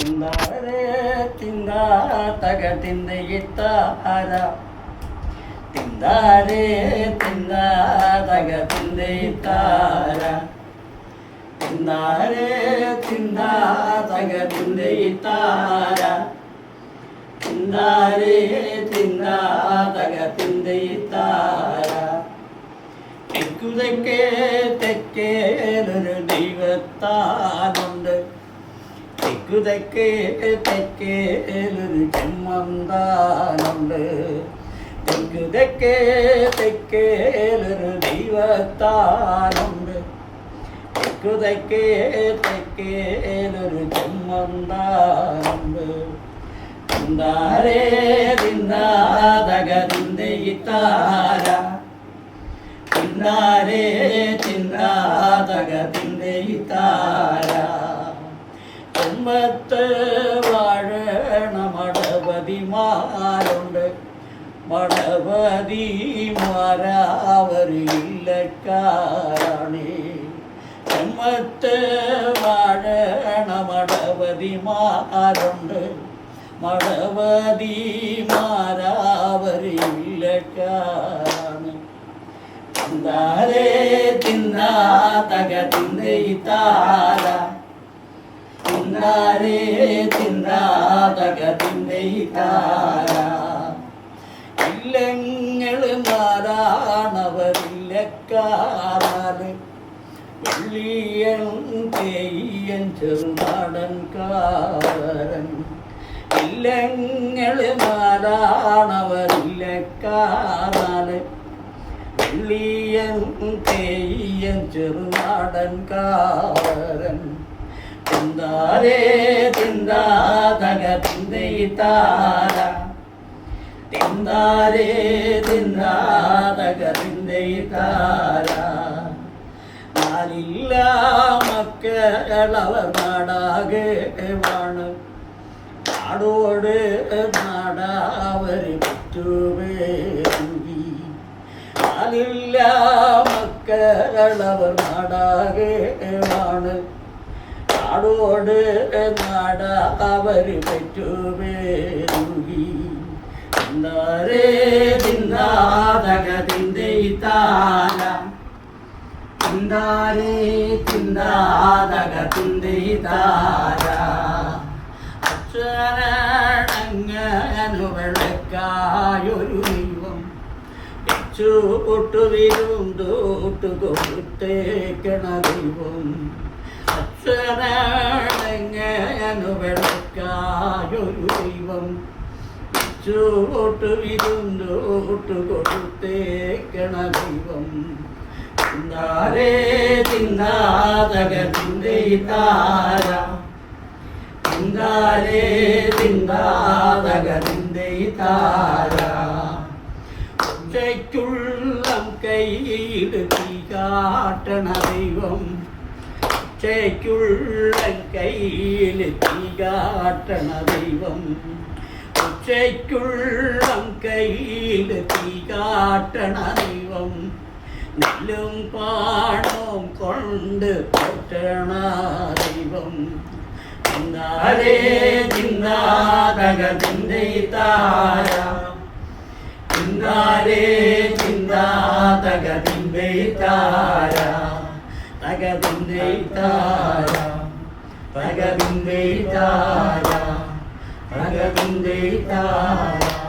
തിന്താരേ തിന്താ തക തിന്തയിത്താര തിന്താരേ തിന്താ തക തിന്തയിത്താര തിന്താരേ തിന്താ തക തിന്തയിത്താര തെക്കുതെക്കേ തെക്കേലൊരു ദൈവത്താനുണ്ട് തെക്കുതെക്കേ തെക്കേലൊരു ജന്മന്താനുണ്ട് തെക്കുതെക്കേ തെക്കേലൊരു ദൈവത്താനുണ്ട്? തെക്കുതെക്കേ തെക്കേലൊരു ജന്മന്താനുണ്ട് തിന്താരേ തിന്താതകതിന്റെ ഇത്താര. തിന്നാരേ തിന്നാതകതിന്റെ കുമ്പത്ത് വാഴണ മടപതിമാരുണ്ട് മടപതിമാരാവരില്ലക്കാരാണി ജന്മത്തെ വാഴണ തിന്നാ തക തിന്തയിത്താര തിന്നാരേ തിന്നാ തക ഇല്ലങ്ങൾ ഇല്ലങ്ങൾ മാറാണവരില്ലക്കാരാൽ വെള്ളിയൻ തെയ്യൻ ചെറുനാടൻ കാരൻ. ഇല്ലങ്ങൾ മാറാണവരില്ലക്കാരാൽ വെള്ളിയൻ തെയ്യൻ ചെറുനാടൻ കാരൻ. തക തിന്തയിത്താര തിന്താരേ തിന്താ തക തിന്തയിത്താര നാലില്ല മക്കളവർ നാടാകമാണ് നാടോട് നാടാവര് പറ്റുവേണ്ടി നാലില്ല മക്കളവർ നാടാകമാണ് നാടോട് നാടാവർ പറ്റുവേണ്ടി തിന്നാരേ തിന്നാതക തിന്തയിത്താര തിന്താരേ തിന്താതക തിന്തയിത്താര അക്ഷരണങ്ങനു വിളക്കായൊരു ദൈവം ചൂട്ടുവിരുന്തോട്ടു കൊടുത്തേക്കണ ദൈവം. അക്ഷരണങ്ങനു വിളക്കായൊരു ദൈവം ചൂട്ടു വിരുന്തോട്ടു കൊടുത്തേക്കണ ദൈവം തിന്നാരേ തിന്നാതകത്തിന്റെ താര. തിന്നാരേ തിന്നാതകത്തിന്റെ താര. ഉച്ചയ്ക്കുള്ളം കയ്യിൽ തീ കാട്ടണ ദൈവം ഒറ്റയ്ക്കുള്ളം കയ്യിൽ തീ കാട്ടണ ദൈവം. ഉച്ചയ്ക്കുള്ള കയ്യിൽ തീ കാട്ടണ ദൈവം. നെല്ലും പാടവും കൊണ്ട് പൊട്ടണ ദൈവം. തിന്നാതക തിന്തയിത്താര തിന്തയിത്താര തക തിന്തയിത്താര